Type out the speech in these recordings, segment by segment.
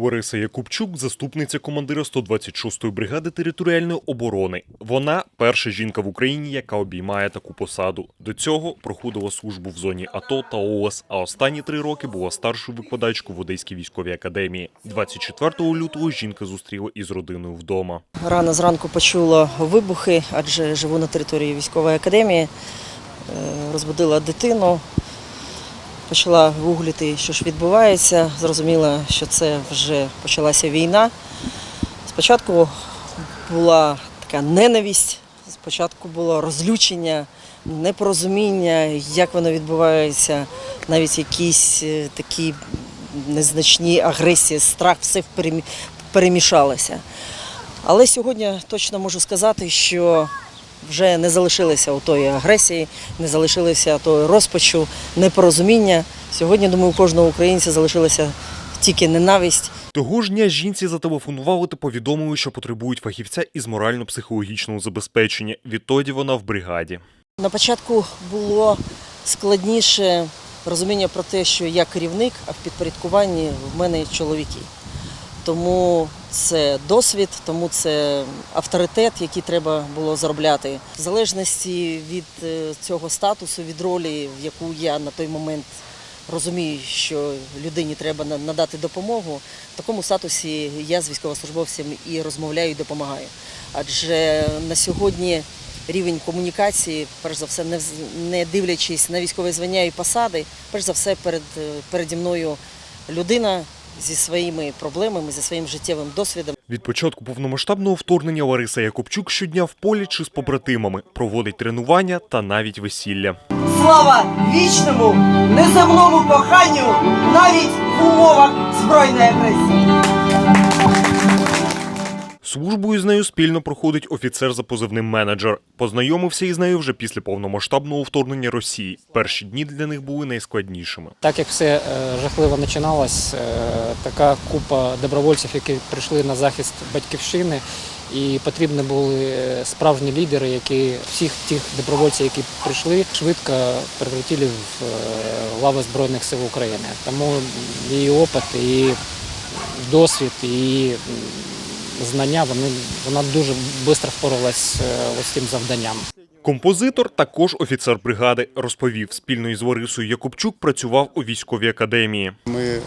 Лариса Якубчук, заступниця командира 126-ї бригади територіальної оборони. Вона перша жінка в Україні, яка обіймає таку посаду. До цього проходила службу в зоні АТО та ООС, а останні три роки була старшою викладачкою в Одеській військовій академії. 24 лютого жінка зустріла із родиною вдома. Рано зранку почула вибухи, адже живу на території військової академії. Е, Розбудила дитину, почала гуглити, що ж відбувається. Зрозуміла, що це вже почалася війна. Спочатку була така ненависть, спочатку було розлючення, непорозуміння, як воно відбувається, навіть якісь е, такі незначні агресії, страх, все перемішалося. Але сьогодні точно можу сказати, що вже не залишилося у тої агресії, не залишилося тої розпачу, непорозуміння. Сьогодні, думаю, у кожного українця залишилася тільки ненависть. Того ж дня жінці зателефонували та повідомили, що потребують фахівця із морально-психологічного забезпечення. Відтоді вона в бригаді. На початку було складніше розуміння про те, що я керівник, а в підпорядкуванні в мене чоловіки. Тому це досвід, тому це авторитет, який треба було заробляти. В залежності від е, цього статусу, від ролі, в яку я на той момент розумію, що людині треба надати допомогу, в такому статусі я з військовослужбовцем і розмовляю, і допомагаю. Адже на сьогодні рівень комунікації, перш за все, не, дивлячись на військове звання і посади, перш за все, перед, переді мною людина зі своїми проблемами, зі своїм життєвим досвідом. Від початку повномасштабного вторгнення Лариса Якубчук щодня в полі чи з побратимами проводить тренування та навіть весілля. Слава вічному, неземному коханню навіть в умовах збройної агресії. Службою з нею спільно проходить офіцер за позивним менеджер. Познайомився із нею вже після повномасштабного вторгнення Росії. Перші дні для них були найскладнішими. Так як все е, жахливо починалось, е, така купа добровольців, які прийшли на захист батьківщини, і потрібні були е, справжні лідери, які всіх тих добровольців, які прийшли, швидко превратили в лави Збройних сил України. Тому її опит, і досвід, і знання вони вона дуже швидко впоралась е, ось з цим завданням. Композитор, також офіцер бригади, розповів, спільно із Ларисою Якубчук працював у військовій академії. Ми е,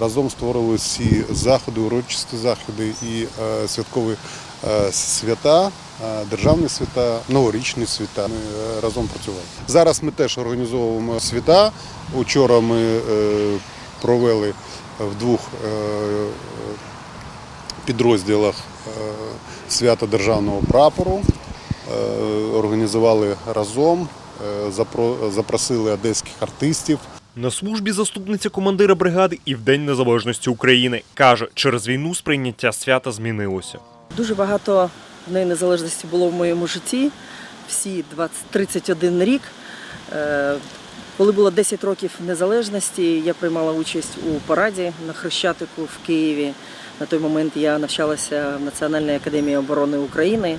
разом створили всі заходи, урочисті заходи і е, святкові е, свята, е, державні свята, новорічні свята. Ми е, разом працювали. Зараз ми теж організовуємо свята. Учора ми е, провели в двох е, підрозділах е, свято державного прапору. Е, Організували разом, е, запросили одеських артистів. На службі заступниця командира бригади і в День Незалежності України каже, через війну сприйняття свята змінилося. Дуже багато Дней незалежності було в моєму житті. Всі 20, 31 рік. Коли було 10 років незалежності, я приймала участь у параді на Хрещатику в Києві. На той момент я навчалася в Національній академії оборони України.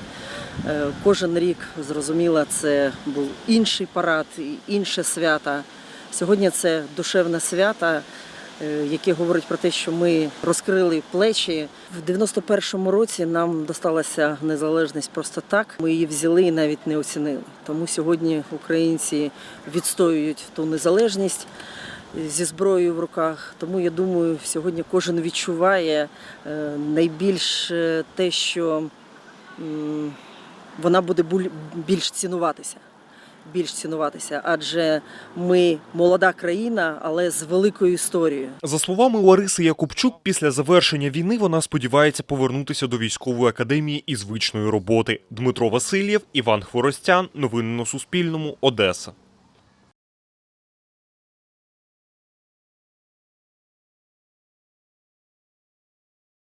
Е, Кожен рік зрозуміла, це був інший парад, інше свято. Сьогодні це душевне свято, е, яке говорить про те, що ми розкрили плечі. В 91-му році нам досталася незалежність просто так. Ми її взяли і навіть не оцінили. Тому сьогодні українці відстоюють ту незалежність зі зброєю в руках. Тому я думаю, сьогодні кожен відчуває е, найбільше те, що вона буде більш цінуватися. Більш цінуватися, адже ми молода країна, але з великою історією. За словами Лариси Якубчук, після завершення війни вона сподівається повернутися до військової академії і звичної роботи. Дмитро Васильєв, Іван Хворостян. Новини на Суспільному. Одеса.